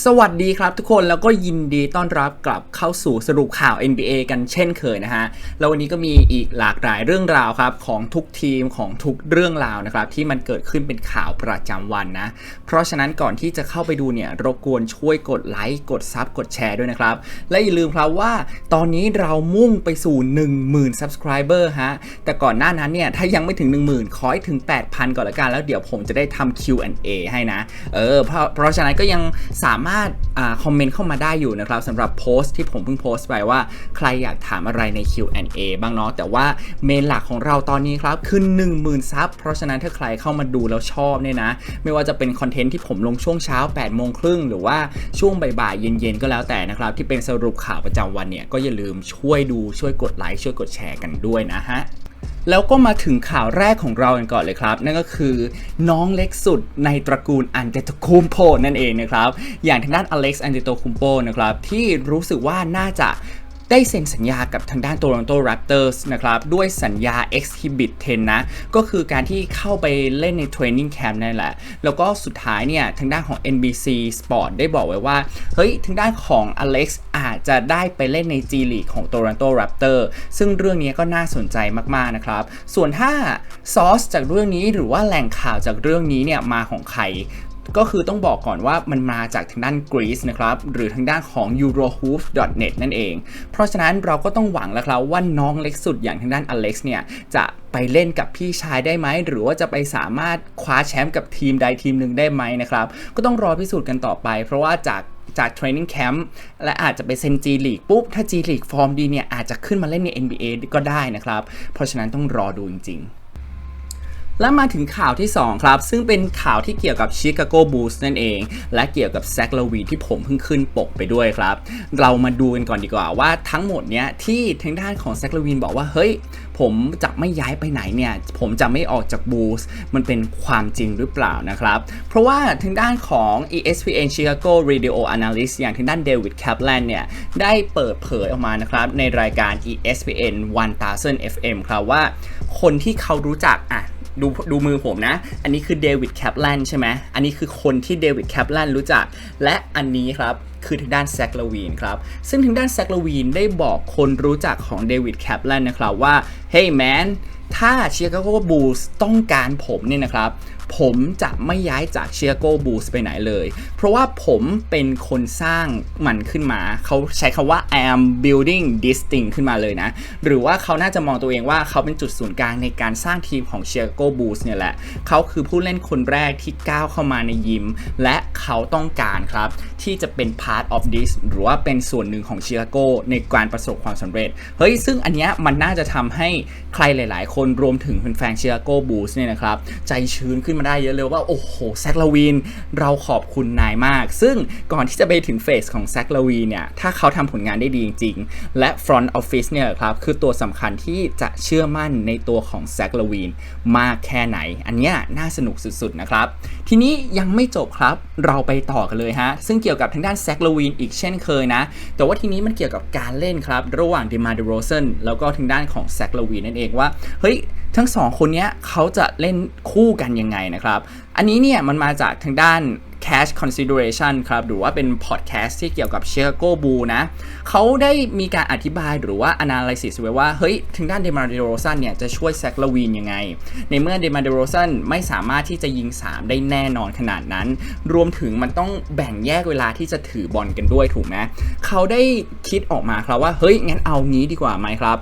สวัสดีครับทุกคนแล้วก็ยินดีต้อนรับกลับเข้าสู่สรุปข่าว NBA กันเช่นเคยนะฮะ แล้ววันนี้ก็มีอีกหลากหลายเรื่องราวครับของทุกทีมของทุกเรื่องราวนะครับที่มันเกิดขึ้นเป็นข่าวประจำวันนะ เพราะฉะนั้นก่อนที่จะเข้าไปดูเนี่ยรบกวนช่วยกดไลค์กดซับกดแชร์ด้วยนะครับ และอย่าลืมครับว่าตอนนี้เรามุ่งไปสู่ 10,000 subscriber ฮะ แต่ก่อนหน้านั้นเนี่ยถ้ายังไม่ถึง 10,000 ขอให้ถึง 8,000 ก่อนละกันแล้วเดี๋ยวผมจะได้ทำ Q&A ให้นะ เออเพราะเพราะฉะนั้นก็ยังสามามารถอคอมเมนต์เข้ามาได้อยู่นะครับสำหรับโพสต์ที่ผมเพิ่งโพสต์ไปว่าใครอยากถามอะไรใน Q&A บ้างเนาะแต่ว่าเมนหลักของเราตอนนี้ครับคือ10,000ซับเพราะฉะนั้นถ้าใครเข้ามาดูแล้วชอบเนี่ยนะ ไม่ว่าจะเป็นคอนเทนต์ที่ผมลงช่วงเช้า8โมงครึ่งหรือว่าช่วงบ่ายๆเย็นๆก็แล้วแต่นะครับ ที่เป็นสรุปข่าวประจำวันเนี่ยก็อย่าลืมช่วยดูช่วยกดไลค์ช่วยกดแชร์กันด้วยนะฮะ แล้วก็มาถึงข่าวแรกของเรากันก่อนเลยครับ นั่นก็คือน้องเล็กสุดในตระกูลอันเดโตคุมโปนั่นเองนะครับ อย่างทางด้านอเล็กซ์อันเดโตคุมโปนะครับที่รู้สึกว่าน่าจะ ได้เซ็นสัญญากับทางด้าน Toronto Raptors นะครับ ด้วยสัญญา Exhibit 10 นะ ก็คือการที่เข้าไปเล่นใน Training Camp นั่นแหละ แล้วก็สุดท้ายเนี่ย ทางด้านของ NBC Sport ได้บอกไว้ว่า เฮ้ย ทางด้านของ Alex อาจจะได้ไปเล่นใน G League ของ Toronto Raptor ซึ่งเรื่องนี้ก็น่าสนใจมาก ๆ นะครับ ส่วนถ้าซอสจากเรื่องนี้หรือว่าแหล่งข่าวจากเรื่องนี้เนี่ยมาของใคร ก็คือต้องบอกก่อนว่ามันมาจากทางด้านกรีซนะครับหรือทางด้านของ eurohoops.net นั่นเอง เพราะฉะนั้นเราก็ต้องหวังแล้วครับว่าน้องเล็กสุดอย่างทางด้านอเล็กซ์เนี่ยจะไปเล่นกับพี่ชายได้ไหม หรือว่าจะไปสามารถคว้าแชมป์กับทีมใดทีมหนึ่งได้ไหมนะครับ ก็ต้องรอพิสูจน์กันต่อไป เพราะว่าจากจากเทรนนิ่งแคมป์และอาจจะไปเซ็นจีลีกปุ๊บ ถ้าจีลีกฟอร์มดีเนี่ย อาจจะขึ้นมาเล่นใน NBA ก็ได้นะครับ เพราะฉะนั้นต้องรอดูจริง ๆ และมาถึงข่าวที่ 2 ครับ ซึ่งเป็นข่าวที่เกี่ยวกับชิคาโกบูลส์นั่นเอง และเกี่ยวกับแซคลวีที่ผมเพิ่งขึ้นปกไปด้วยครับ เรามาดูกันก่อนดีกว่าว่าทั้งหมดเนี้ยที่ทางด้านของแซคลวีนบอกว่าเฮ้ย ผมจะไม่ย้ายไปไหนเนี่ยผมจะไม่ออกจากบูสมันเป็นความจริงหรือเปล่านะครับ เพราะว่าทางด้านของ ESPN Chicago Radio Analyst อย่างทางด้านเดวิดแคปแลนเนี่ยได้เปิดเผยออกมานะครับในรายการ ESPN 1000 FM ครับว่าคนที่เขารู้จักอะ ดูดูมือผมนะ อันนี้คือเดวิดแคปแลนใช่ไหมอันนี้คือคนที่เดวิดแคปแลนรู้จัก และอันนี้ครับคือทางด้านแซคลาวีนครับ ซึ่งทางด้านแซคลาวีนได้บอกคนรู้จักของเดวิดแคปแลนนะครับว่าเฮ้ยแมนถ้าเชียร์โกบูลส์ต้องการผมเนี่ยนะครับ ผมจะไม่ย้ายจากเชียร์โกบูสไปไหนเลย เพราะว่าผมเป็นคนสร้างมันขึ้นมา เขาใช้คำว่า I am building this thing ขึ้นมาเลยนะ หรือว่าเขาน่าจะมองตัวเองว่าเขาเป็นจุดศูนย์กลางในการสร้างทีมของเชียร์โกบูสเนี่ยแหละ เขาคือผู้เล่นคนแรกที่ก้าวเข้ามาในยิม และเขาต้องการครับ ที่จะเป็น part of this หรือว่าเป็นส่วนหนึ่งของเชียร์โกในการประสบความสำเร็จ เฮ้ย ซึ่งอันเนี้ยมันน่าจะทำให้ใครหลาย ๆ คนรวมถึงแฟนๆเชียร์โกบูสเนี่ยนะครับใจชื้นขึ้นมาได้เยอะเลยว่า โอ้โหแซคลาวีนเราขอบคุณนายมาก ซึ่งก่อนที่จะไปถึงเฟสของแซคลาวีนเนี่ยถ้าเขาทำผลงานได้ดีจริง ๆ และ front office เนี่ยครับคือตัวสำคัญที่จะเชื่อมั่นในตัวของแซคลาวีนมากแค่ไหน อันนี้น่าสนุกสุดๆนะครับ ทีนี้ยังไม่จบครับเราไปต่อกันเลยฮะ ซึ่งเกี่ยวกับทางด้านแซคลาวีนอีกเช่นเคยนะ แต่ว่าทีนี้มันเกี่ยวกับการเล่นครับระหว่างเดมาเดโรเซนแล้วก็ทางด้านของแซคลาวีนนั่นเองว่าเฮ้ยทั้งสองคนเนี้ยเขาจะเล่นคู่กันยังไงนะครับ อันนี้เนี่ยมันมาจากทางด้าน Cash Consideration ครับหรือว่าเป็นพอดแคสต์ที่เกี่ยวกับ Chicago Bull นะเขาได้มีการอธิบายหรือว่า analysis ไว้ว่า เฮ้ยทางด้านเดมาเดโรซันเนี่ยจะช่วยแซคลาวีนยังไง ในเมื่อเดมาเดโรซันไม่สามารถที่จะยิง 3 ได้แน่นอนขนาดนั้น รวมถึงมันต้องแบ่งแยกเวลาที่จะถือบอลกันด้วยถูกไหมเขาได้คิดออกมาครับว่า เฮ้ยงั้นเอางี้ดีกว่าไหมครับ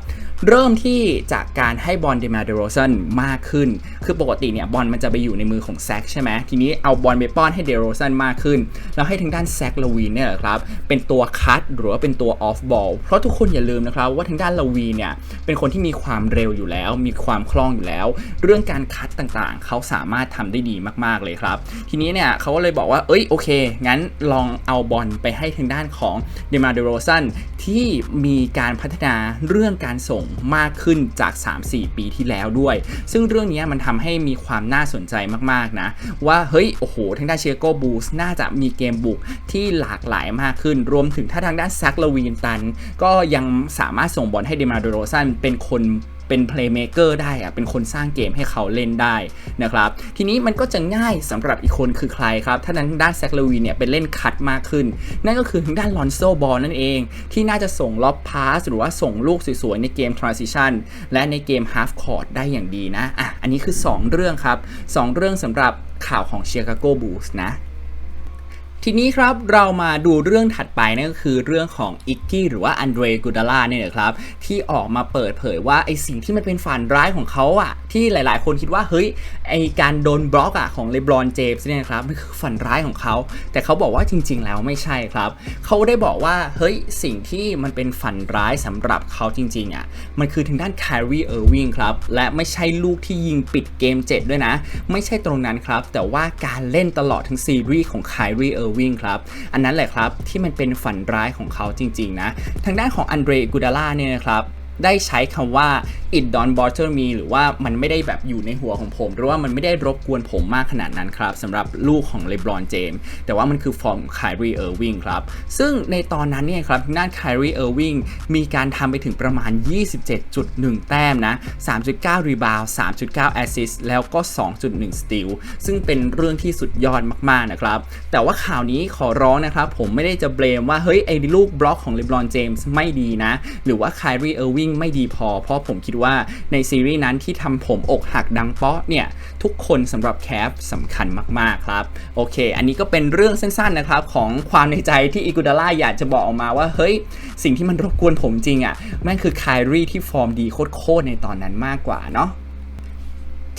เริ่มที่จากการให้บอลเดมาเดโรซันมากขึ้น คือปกติเนี่ยบอลมันจะไปอยู่ในมือของแซกใช่ไหมทีนี้เอาบอลไปป้อนให้เดโรซันมากขึ้น แล้วให้ทางด้านแซกลาวีนเนี่ยครับเป็นตัวคัดหรือว่าเป็นตัวออฟบอลเพราะทุกคนอย่าลืมนะครับว่าทางด้านลาวีเนี่ยเป็นคนที่มีความเร็วอยู่แล้ว มีความคล่องอยู่แล้ว เรื่องการคัดต่างๆ เขาสามารถทำได้ดีมากๆเลยครับ ทีนี้เนี่ยเขาก็เลยบอกว่าเอ้ยโอเค งั้นลองเอาบอลไปให้ทางด้านของเดมาเดโรซันที่มีการพัฒนาเรื่องการส่งมากขึ้นจาก 3-4 ปีที่แล้วด้วย ซึ่งเรื่องนี้มันทำให้มีความน่าสนใจมากๆนะ ว่าเฮ้ย โอ้โห ทางด้านเชียโกบูสน่าจะมีเกมบุกที่หลากหลายมากขึ้น รวมถึงถ้าทางด้านแซคลาวีนตัน ก็ยังสามารถส่งบอลให้เดมาโดโรซันเป็นคน เป็นเพลย์เม k เกอร์ได้อะเป็นคนสร้างเกมให้เขาเล่นได้นะครับทีนี้มันก็จะง่ายสำหรับอีกคนคือใครครับถ้านั้นด้านแซคเลวีเนี่ยเป็นเล่นคัดมากขึ้น นั่นก็คือทางด้านลอนโซบอลนั่นเอง ที่น่าจะส่งล็อบพาสหรือว่าส่งลูกสวยๆในเกม transition และในเกม half court ได้อย่างดีนะอะอันนี้คือ 2 เรื่องครับ 2 เรื่องสำหรับข่าวของ Chicago Bulls นะ ทีนี้ครับเรามาดูเรื่องถัดไปนั่นก็คือเรื่องของอิกกี้หรือว่าอันเดรกูดาล่าเนี่ยนะครับที่ออกมาเปิดเผยว่าไอสิ่งที่มันเป็นฝันร้ายของเขาอะที่หลายๆ คนคิดว่าเฮ้ยไอการโดนบล็อกอะของเลบรอนเจมส์เนี่ยครับมันคือฝันร้ายของเขา แต่เขาบอกว่าจริง ๆ แล้วไม่ใช่ครับเขาได้บอกว่าเฮ้ยสิ่งที่มันเป็นฝันร้ายสำหรับเขาจริงๆอะมันคือทางด้านแคร์รีเออร์วิงครับและไม่ใช่ลูกที่ยิงปิดเกม 7 ด้วยนะ ไม่ใช่ตรงนั้นครับแต่ว่าการเล่นตลอดทั้งซีรีส์ของคลรีเออร์วิงครับ อันนั้นแหละครับที่มันเป็นฝันร้ายของเขาจริงๆนะ ทางด้านของอันเดรกูดาล่าเนี่ยนะครับ ได้ใช้คำว่า it don't bother me หรือว่ามันไม่ได้แบบอยู่ในหัวของผม หรือว่ามันไม่ได้รบกวนผมมากขนาดนั้นครับสำหรับลูกของเลบรอนเจมส์แต่ว่ามันคือฟอร์มไคลรีเออร์วิงครับ ซึ่งในตอนนั้นเนี่ยครับด้านไคลรีเออร์วิงมีการทำไปถึงประมาณ 27.1 แต้มนะ 3.9 รีบาว 3.9 แอสซิสแล้วก็ 2.1 สตีลซึ่งเป็นเรื่องที่สุดยอดมากๆนะครับ แต่ว่าข่าวนี้ขอร้องนะครับ ผมไม่ได้จะเบลมว่า เฮ้ยไอ้ลูกบล็อกของเลบรอนเจมส์ไม่ดีนะ หรือว่าไคลรีเออร์วิงไม่ดีพอ เพราะผมคิดว่าในซีรีส์นั้นที่ทำผมอกหักดังเปาะเนี่ย ทุกคนสำหรับแคฟสำคัญมากๆครับ โอเค อันนี้ก็เป็นเรื่องสั้นๆนะครับ ของความในใจที่อิกุดาล่าอยากจะบอกออกมาว่า เฮ้ย สิ่งที่มันรบกวนผมจริงอะ่ะแม่งคือไคลรีที่ฟอร์มดีโคตรๆในตอนนั้นมากกว่าเนาะ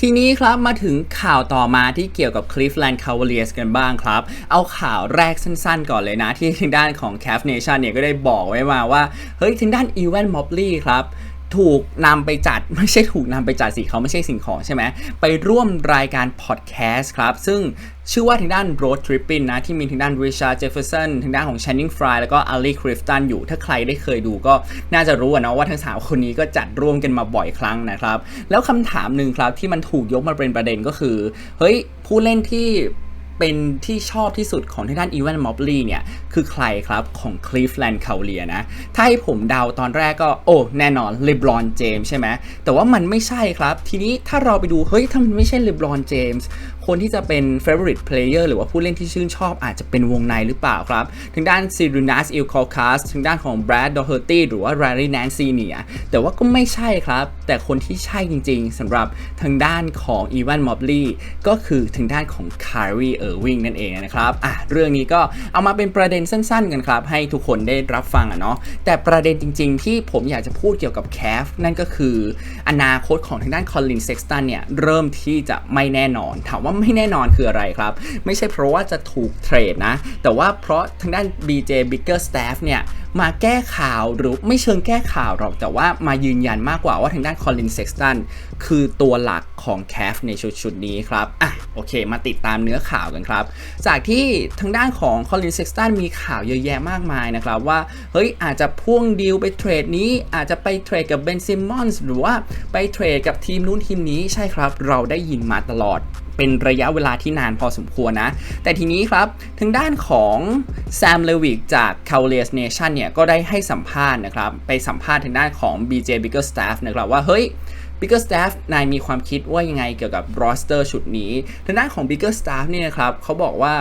ทีนี้ครับมาถึงข่าวต่อมาที่เกี่ยวกับคลิฟแลนด์คาวเวเลียสกันบ้างครับ เอาข่าวแรกสั้นๆ ก่อนเลยนะ ที่ทางด้านของแคฟเนชั่นเนี่ยก็ได้บอกไว้มาว่า เฮ้ยทางด้านอีเวนต์มอบลี่ครับ ถูกนำไปจัดไม่ใช่ถูกนำไปจัดสิเขาไม่ใช่สิ่งของใช่ไหมไปร่วมรายการพอดแคสต์ครับ ซึ่งชื่อว่าทางด้าน Road Tripping นะ ที่มีทางด้าน Richard Jefferson ทางด้านของ Channing Fry แล้วก็ Ali Clifton อยู่ถ้าใครได้เคยดูก็น่าจะรู้นะว่าทั้งสามคนนี้ก็จัดร่วมกันมาบ่อยครั้งนะครับ แล้วคำถามหนึ่งครับที่มันถูกยกมาเป็นประเด็นก็คือ เฮ้ย ผู้เล่นที่ เป็นที่ชอบที่สุดของทางด้านอีแวนมอบลีเนี่ยคือใครครับของคลีฟแลนด์คาเลียนะ ถ้าให้ผมเดาตอนแรกก็โอ้แน่นอนเลบรอนเจมส์ใช่ไหมแต่ว่ามันไม่ใช่ครับ ทีนี้ถ้าเราไปดูเฮ้ยถ้ามันไม่ใช่เลบรอนเจมส์คนที่จะเป็น favorite player หรือว่าผู้เล่นที่ชื่นชอบอาจจะเป็นวงในหรือเปล่าครับทางด้านซิรูนัสอิลคอคัสทางด้านของ Brad Doherty หรือว่า Riley Nance เนียแต่ว่าก็ไม่ใช่ครับ แต่คนที่ใช่จริงๆสำหรับทางด้านของอีวานมอบลีก็คือทางด้านของ Kyrie Irving นั่นเองนะครับอะเรื่องนี้ก็เอามาเป็นประเด็นสั้นๆกันครับ ให้ทุกคนได้รับฟังอะเนาะแต่ประเด็นจริง ๆ ที่ผมอยากจะพูดเกี่ยวกับแคฟนั่นก็คือ อนาคตของทางด้านคอลลินเซ็กสตันเนี่ยเริ่มที่จะไม่แน่นอนถามว่าไม่แน่นอนคืออะไรครับ ไม่ใช่เพราะว่าจะถูกเทรดนะ แต่ว่าเพราะทางด้าน BJ Bigger Staff เนี่ยมาแก้ข่าวหรือไม่เชิงแก้ข่าวหรอกแต่ว่ามายืนยันมากกว่าว่าทางด้านคอลินเซ็กสตันคือตัวหลักของแคฟในชุดชุดนี้ครับอะโอเค มาติดตามเนื้อข่าวกันครับ จากที่ทางด้านของคอลินเซ็กสตันมีข่าวเยอะแยะมากมายนะครับ ว่า เฮ้ย อาจจะพ่วงดีลไปเทรดนี้ อาจจะไปเทรดกับเบนซิมมอนส์หรือว่าไปเทรดกับทีมนู้นทีมนี้ใช่ครับ เราได้ยินมาตลอด เป็นระยะเวลาที่นานพอสมควรนะ แต่ทีนี้ครับทางด้านของแซมเลวิกจาก c a v a l i e r s Nation เนี่ยก็ได้ให้สัมภาษณ์นะครับ ไปสัมภาษณ์ทางด้านของ BJ Bigger Staff นะครับว่า เฮ้ย Bigger Staff นายมีความคิดว่ายังไงเกี่ยวกับ roster ชุดนี้ ทางด้านของ Bigger Staff เนี่ยนะครับเขาบอกว่า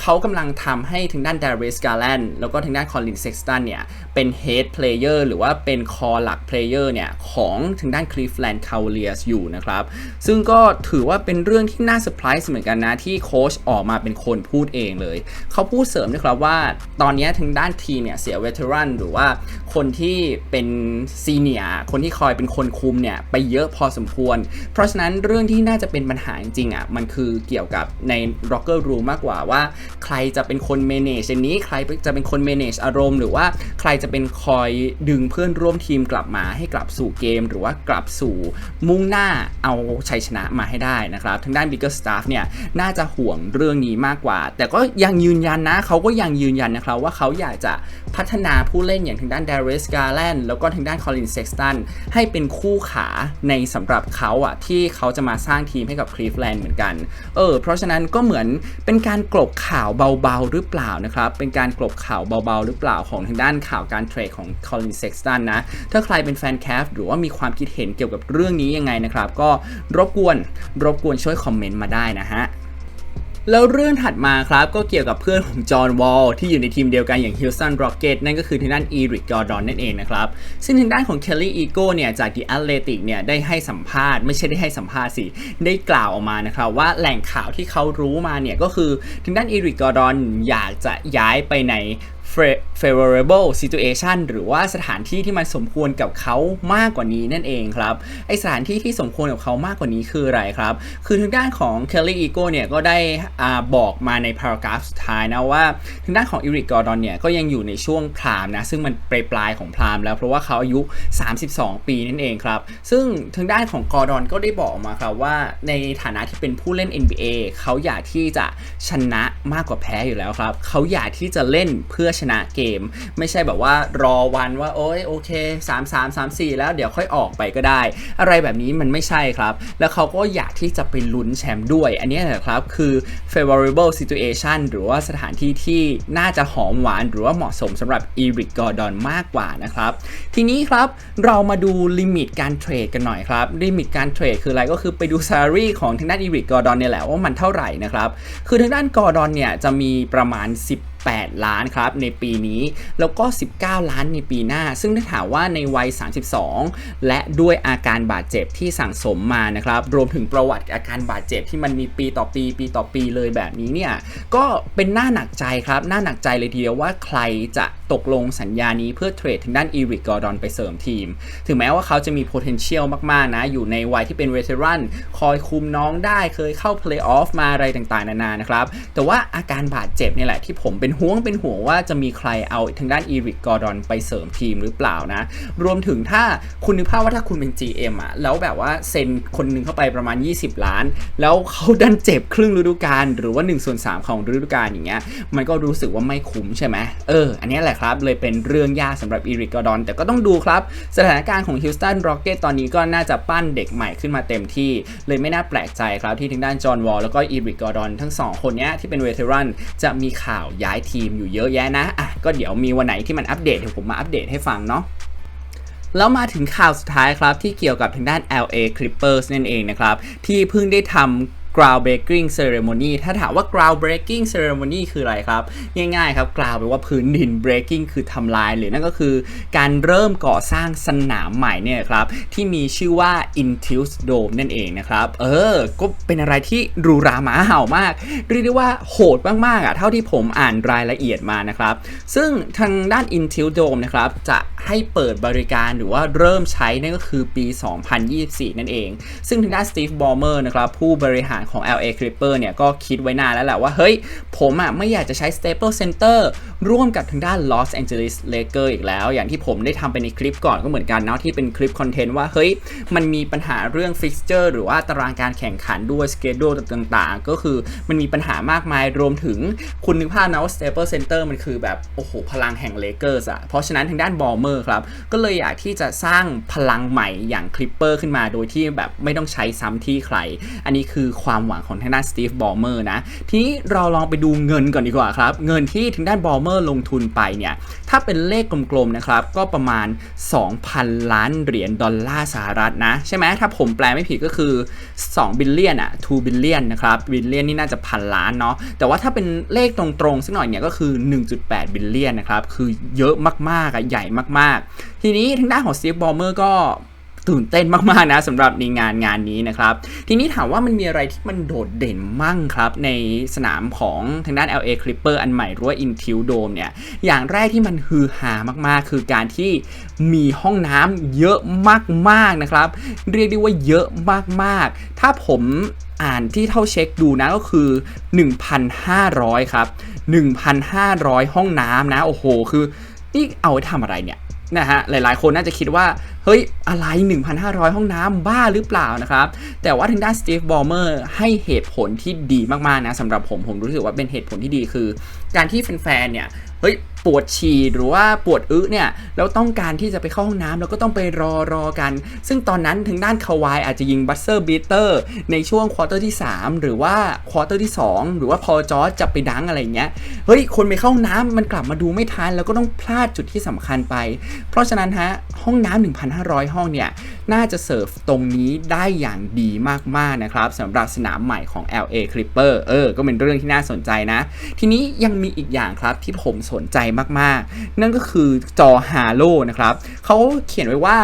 เขากำลังทำให้ทางด้าน Darius Garland แล้วก็ทางด้าน Colin Sexton เนี่ย เป็น head player หรือว่าเป็น core หลัก player เนี่ย ของทางด้าน Cleveland Cavaliers อยู่นะครับ ซึ่งก็ถือว่าเป็นเรื่องที่น่าเซอร์ไพรส์เหมือนกันนะ ที่โค้ชออกมาเป็นคนพูดเองเลย เขาพูดเสริมนะครับว่าตอนนี้ทางด้านทีมเนี่ย เสียเวเทรันหรือว่าคนที่เป็นซีเนียคนที่คอยเป็นคนคุมเนี่ย ไปเยอะพอสมควร เพราะฉะนั้นเรื่องที่น่าจะเป็นปัญหาจริงๆอะมันคือเกี่ยวกับใน locker room มากกว่าว่าใครจะเป็นคน manage อันนี้ ใครจะเป็นคน manage อารมณ์ หรือว่าใครจะเป็นคอยดึงเพื่อนร่วมทีมกลับมาให้กลับสู่เกม หรือว่ากลับสู่มุ่งหน้าเอาชัยชนะมาให้ได้นะครับทางด้าน bigger staff เนี่ยน่าจะห่วงเรื่องนี้มากกว่า แต่ก็ยังยืนยันนะเขาก็ยังยืนยันนะครับว่าเขาอยากจะพัฒนาผู้เล่นอย่างทางด้าน Darius Garland แล้วก็ทางด้าน Colin Sexton ให้เป็นคู่ขาในสำหรับเขาอะที่เขาจะมาสร้างทีมให้กับคลีฟแลนด์เหมือนกัน เออ เพราะฉะนั้นก็เหมือนเป็นการกลบข่าวเบาๆ หรือเปล่านะครับ เป็นการกลบข่าวเบาๆ หรือเปล่าของทางด้านข่าวการเทรดของคอลินเซ็กซ์ตันนะ ถ้าใครเป็นแฟนแคฟหรือว่ามีความคิดเห็นเกี่ยวกับเรื่องนี้ยังไงนะครับ ก็รบกวนรบกวนช่วยคอมเมนต์มาได้นะฮะ แล้วเรื่องถัดมาครับก็เกี่ยวกับเพื่อนของจอห์นวอลที่อยู่ในทีมเดียวกันอย่างฮิลสันร็อกเก็ตนั่นก็คือทางด้านอีริกจอร์ดอนนั่นเองนะครับ ซึ่งทางด้านของเคลลี่อีโก้เนี่ยจากดีแอตเลติกเนี่ยได้ให้สัมภาษณ์ ไม่ใช่ได้ให้สัมภาษณ์สิ ได้กล่าวออกมานะครับ ว่าแหล่งข่าวที่เขารู้มาเนี่ยก็คือทางด้านอีริกจอร์ดอนอยากจะย้ายไปใน favorable situation หรือว่าสถานที่ที่มันสมควรกับเขามากกว่านี้นั่นเองครับไอสถานที่ที่สมควรกับเขามากกว่านี้คืออะไรครับ คือทางด้านของ Kelly Ego เนี่ยก็ได้อาบอกมาใน paragraph สุดท้ายนะว่าทางด้านของ Eric Gordon เนี่ยก็ยังอยู่ในช่วงพรามนะซึ่งมันปลายปลายๆของพรามแล้วเพราะว่าเขาอายุ 32 ปีนั่นเองครับ ซึ่งทางด้านของกอร์ดอนก็ได้บอกมาครับว่าในฐานะที่เป็นผู้เล่น NBA เขาอยากที่จะชนะมากกว่าแพ้อยู่แล้วครับเขาอยากที่จะเล่นเพื่อชนะเกม ไม่ใช่แบบว่ารอวันว่าโอ้ยโอเค 3 3 3 4 แล้วเดี๋ยวค่อยออกไปก็ได้ อะไรแบบนี้มันไม่ใช่ครับ แล้วเขาก็อยากที่จะไปลุ้นแชมป์ด้วย อันนี้แหละครับคือ favorable situation หรือว่าสถานที่ที่น่าจะหอมหวาน หรือว่าเหมาะสมสำหรับอีริกกอร์ดอนมากกว่านะครับ ทีนี้ครับเรามาดูลิมิตการเทรดกันหน่อยครับลิมิตการเทรดคืออะไรก็คือไปดู salary ของทางด้านอีริกกอร์ดอนเนี่ยแหละว่ามันเท่าไหร่นะครับ คือทางด้านกอร์ดอนเนี่ยจะมีประมาณ 10 8 ล้านครับในปีนี้ แล้วก็ 19 ล้านในปีหน้า ซึ่งถ้าถามว่าในวัย 32 และด้วยอาการบาดเจ็บที่สั่งสมมานะครับ รวมถึงประวัติอาการบาดเจ็บที่มันมีปีต่อปี ปีต่อปีเลยแบบนี้เนี่ย ก็เป็นหน้าหนักใจครับ หน้าหนักใจเลยทีเดียวว่าใครจะตกลงสัญญานี้เพื่อเทรดทางด้านอีริกกอร์ดอนไปเสริมทีม ถึงแม้ว่าเขาจะมี potential มาก ๆ นะ อยู่ในวัยที่เป็นเวเทรันคอยคุมน้องได้เคยเข้า play off มาอะไรต่าง ๆ นานานะครับ แต่ว่าอาการบาดเจ็บนี่แหละที่ผมเป็นห่วงเป็นห่วงว่าจะมีใครเอาทางด้านอีริกกอร์ดอนไปเสริมทีมหรือเปล่านะ รวมถึงถ้าคุณนึกภาพว่าถ้าคุณเป็น GM อะแล้วแบบว่าเซ็นคนหนึงเข้าไปประมาณ 20 ล้าน แล้วเขาดันเจ็บครึ่งฤดูกาลหรือว่า1ส่วน3ของฤดูกาลอย่างเงี้ยมันก็รู้สึกว่าไม่คุ้มใช่ไหมเออ อันนี้แหละครับเลยเป็นเรื่องยากสำหรับอีริกกอร์ดอนแต่ก็ต้องดูครับ สถานการณ์ของฮิลสตันร็อกเก็ตตอนนี้ก็น่าจะปั้นเด็กใหม่ขึ้นมาเต็มที่ เลยไม่น่าแปลกใจครับที่ทางด้านจอห์นวอลแล้วก็อีริกกอร์ดอนทั้งสองคนนี้ที่เป็นเวเทรันจะมีข่าวย้ายทีมอยู่เยอะแยะนะอะก็เดี๋ยวมีวันไหนที่มันอัปเดตเดี๋ยวผมมาอัปเดตให้ฟังเนาะแล้วมาถึงข่าวสุดท้ายครับที่เกี่ยวกับทางด้าน LA Clippers นั่นเองนะครับ ที่เพิ่งได้ทำ groundbreaking ceremony ถ้าถามว่า groundbreaking ceremony คืออะไรครับ ง่ายๆครับ ground แปลว่าพื้นดิน breaking คือทำลาย หรือนั่นก็คือการเริ่มก่อสร้างสนามใหม่เนี่ยครับที่มีชื่อว่า Intuos Dome นั่นเองนะครับ เออ ก็เป็นอะไรที่รูรามาเห่ามาก เรียกได้ว่าโหดมากๆอะเท่าที่ผมอ่านรายละเอียดมานะครับ ซึ่งทางด้าน Intuos Dome นะครับจะ ให้เปิดบริการหรือว่าเริ่มใช้นั่นก็คือปี 2024 นั่นเอง ซึ่งทางด้าน Steve Ballmer นะครับผู้บริหารของ LA Clipper เนี่ยก็คิดไว้นานแล้วแหละว่า เฮ้ย ผมอะไม่อยากจะใช้ Staples Center ร่วมกับทางด้าน Los Angeles Lakers อีกแล้ว อย่างที่ผมได้ทำไปในคลิปก่อนก็เหมือนกันเนาะที่เป็นคลิปคอนเทนต์ว่า เฮ้ย มันมีปัญหาเรื่อง fixture หรือว่าตารางการแข่งขันด้วย schedule ต่างๆ ก็คือมันมีปัญหามากมายรวมถึงคุณนึกภาพนะว่า Staples Center มันคือแบบโอ้โหพลังแห่ง Lakers อะเพราะฉะนั้นทางด้านบอมเบอร์ Ballmer ครับ ก็เลยอยากที่จะสร้างพลังใหม่อย่าง Clipper ขึ้นมาโดยที่แบบไม่ต้องใช้ซ้ำที่ใคร อันนี้คือความหวังของทางด้าน Steve Ballmer นะ ทีนี้เราลองไปดูเงินก่อนดีกว่าครับ เงินที่ทางด้าน Ballmer ลงทุนไปเนี่ย ถ้าเป็นเลขกลมๆนะครับ ก็ประมาณ 2,000 ล้านเหรียญดอลลาร์สหรัฐนะ ใช่ไหมถ้าผมแปลไม่ผิดก็คือ 2 บิลเลียนอะ2บิลเลียนนะครับบิลเลียนนี่น่าจะพันล้านเนาะแต่ว่าถ้าเป็นเลขตรงๆสักหน่อยเนี่ยก็คือ 1.8 บิลเลียนนะครับคือเยอะมากๆอะใหญ่มากๆทีนี้ทางด้านของ Steve Ballmer ก็ตื่นเต้นมากๆนะสำหรับในงานงานนี้นะครับ ทีนี้ถามว่ามันมีอะไรที่มันโดดเด่นมั่งครับ ในสนามของทางด้าน LA Clipper อันใหม่หรือว่า Intuos Dome เนี่ย อย่างแรกที่มันฮือฮามากๆ คือการที่มีห้องน้ำเยอะมากๆนะครับ เรียกได้ว่าเยอะมากๆ ถ้าผมอ่านที่เท่าเช็คดูนะก็คือ 1,500 ครับ 1,500 ห้องน้ำนะ โอ้โห คือนี่เอาไว้ทำอะไรเนี่ย นะฮะหลายๆ คนน่าจะคิดว่า เฮ้ย อะไร 1,500 ห้องน้ำบ้าหรือเปล่านะครับ แต่ว่าทางด้านสตีฟบอลเมอร์ให้เหตุผลที่ดีมาก ๆ นะสำหรับผม ผมรู้สึกว่าเป็นเหตุผลที่ดีคือ การที่แฟนๆเนี่ยเฮ้ยปวดฉี่หรือว่าปวดอึเนี่ยแล้วต้องการที่จะไปเข้าห้องน้ำแล้วก็ต้องไปรอรอกัน ซึ่งตอนนั้นทางด้านคาวายอาจจะยิงบัสเซอร์บีเตอร์ในช่วงควอเตอร์ที่ 3 หรือว่าควอเตอร์ที่ 2 หรือว่าพอจอร์จะไปดังอะไรเงี้ยเฮ้ยคนไปเข้าห้องน้ำมันกลับมาดูไม่ทัน แล้วก็ต้องพลาดจุดที่สำคัญไป เพราะฉะนั้นฮะห้องน้ำ1,500 ห้องเนี่ยน่าจะเสิร์ฟตรงนี้ได้อย่างดีมากๆนะครับสำหรับสนามใหม่ของ LA Clipper เออก็เป็นเรื่องที่น่าสนใจนะ ทีนี้ยังมีอีกอย่างครับที่ผมสนใจมากๆ นั่นก็คือจอ Halo นะครับเขาเขียนไว้ว่า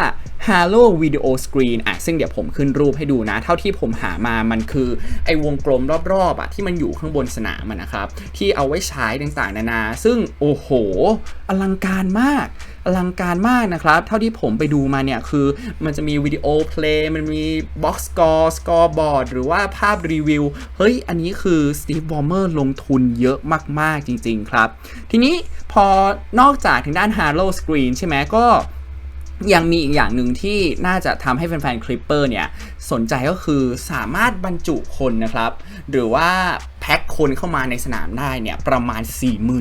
Halo Video Screen อะซึ่งเดี๋ยวผมขึ้นรูปให้ดูนะ เท่าที่ผมหามามันคือ ไอ้วงกลมรอบๆอะที่มันอยู่ข้างบนสนามมันนะครับ ที่เอาไว้ใช้ต่างๆ นานา ซึ่งโอ้โห อลังการมาก อลังการมากนะครับ เท่าที่ผมไปดูมาเนี่ย คือมันจะมีวิดีโอเพลย์มันมีบ็อกซ์สกอร์สกอร์บอร์ดหรือว่าภาพรีวิว เฮ้ย อันนี้คือสตีฟวอมเมอร์ลงทุนเยอะมาก ๆ จริง ๆ ครับ ทีนี้พอนอกจากทางด้าน Halo Screen ใช่ไหมก็ ยังมีอีกอย่างหนึ่งที่น่าจะทำให้แฟนๆคลิปเปอร์เนี่ย สนใจก็คือสามารถบรรจุคนนะครับ หรือว่าแพ็คคนเข้ามาในสนามได้เนี่ย ประมาณ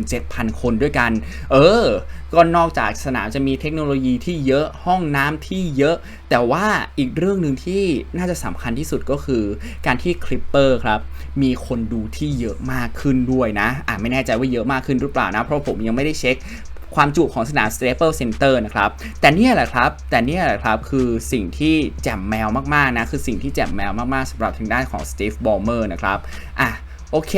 47,000 คนด้วยกัน เออ ก็นอกจากสนามจะมีเทคโนโลยีที่เยอะห้องน้ำที่เยอะ แต่ว่าอีกเรื่องหนึ่งที่น่าจะสำคัญที่สุดก็คือ การที่คลิปเปอร์ครับ มีคนดูที่เยอะมากขึ้นด้วยนะ อะไม่แน่ใจว่าเยอะมากขึ้นหรือเปล่านะ เพราะผมยังไม่ได้เช็ค ความจุของสนาม Staples Center นะครับ แต่เนี่ยแหละครับ แต่เนี่ยแหละครับ คือสิ่งที่แจ่มแมวมากๆนะ คือสิ่งที่แจ่มแมวมากๆสำหรับทางด้านของ Steve Ballmer นะครับ อะ โอเค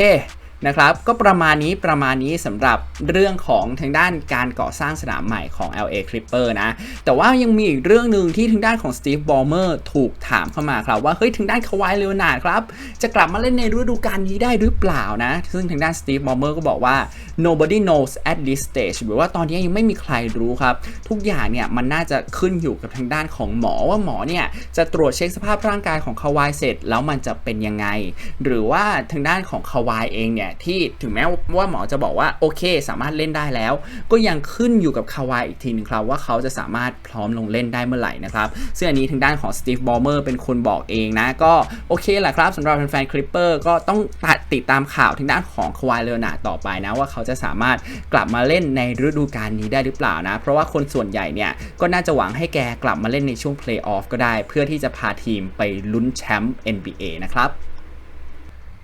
นะครับก็ประมาณนี้ประมาณนี้สำหรับเรื่องของทางด้านการก่อสร้างสนามใหม่ของ LA Clipper นะ แต่ว่ายังมีอีกเรื่องหนึ่งที่ทางด้านของ Steve Ballmer ถูกถามเข้ามาครับ ว่าเฮ้ยทางด้านคาวายเลโอนาร์ดครับ จะกลับมาเล่นในฤดูกาลนี้ได้หรือเปล่านะ ซึ่งทางด้าน Steve Ballmer ก็บอกว่า nobody knows at this stage หรือว่าตอนนี้ยังไม่มีใครรู้ครับ ทุกอย่างเนี่ยมันน่าจะขึ้นอยู่กับทางด้านของหมอว่าหมอเนี่ยจะตรวจเช็คสภาพร่างกายของคาวายเสร็จ แล้วมันจะเป็นยังไง หรือว่าทางด้านของคาวายเองเนี่ยที่ถึงแม้ว่าหมอจะบอกว่าโอเค สามารถเล่นได้แล้ว ก็ยังขึ้นอยู่กับคาวายอีกทีหนึงครับว่าเขาจะสามารถพร้อมลงเล่นได้เมื่อไหร่นะครับซึ่งอันนี้ทางด้านของสตีฟบอลเมอร์เป็นคนบอกเองนะ ก็โอเคแหละครับสำหรับแฟนๆคลิปเปอร์ก็ต้องติดตามข่าวทางด้านของคาวายเลอนาร์ดต่อไปนะว่าเขาจะสามารถกลับมาเล่นในฤดูกาลนี้ได้หรือเปล่านะ เพราะว่าคนส่วนใหญ่เนี่ยก็น่าจะหวังให้แกกลับมาเล่นในช่วงเพลย์ออฟก็ได้ เพื่อที่จะพาทีมไปลุ้นแชมป์ NBA นะครับ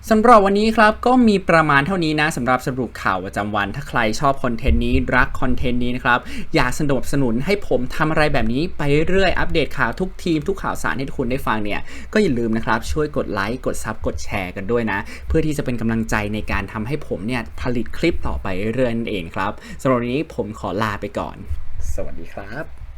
สำหรับวันนี้ครับก็มีประมาณเท่านี้นะสำหรับสรุปข่าวประจำวัน ถ้าใครชอบคอนเทนต์นี้รักคอนเทนต์นี้นะครับ อยากสนับสนุนให้ผมทำอะไรแบบนี้ไปเรื่อยอัปเดตข่าวทุกทีมทุกข่าวสารให้ทุกคนได้ฟังเนี่ยก็อย่าลืมนะครับช่วยกดไลค์กดซับกดแชร์กันด้วยนะ เพื่อที่จะเป็นกำลังใจในการทำให้ผมเนี่ยผลิตคลิปต่อไปเรื่อยนั่นเองครับสำหรับวันนี้ผมขอลาไปก่อน สวัสดีครับ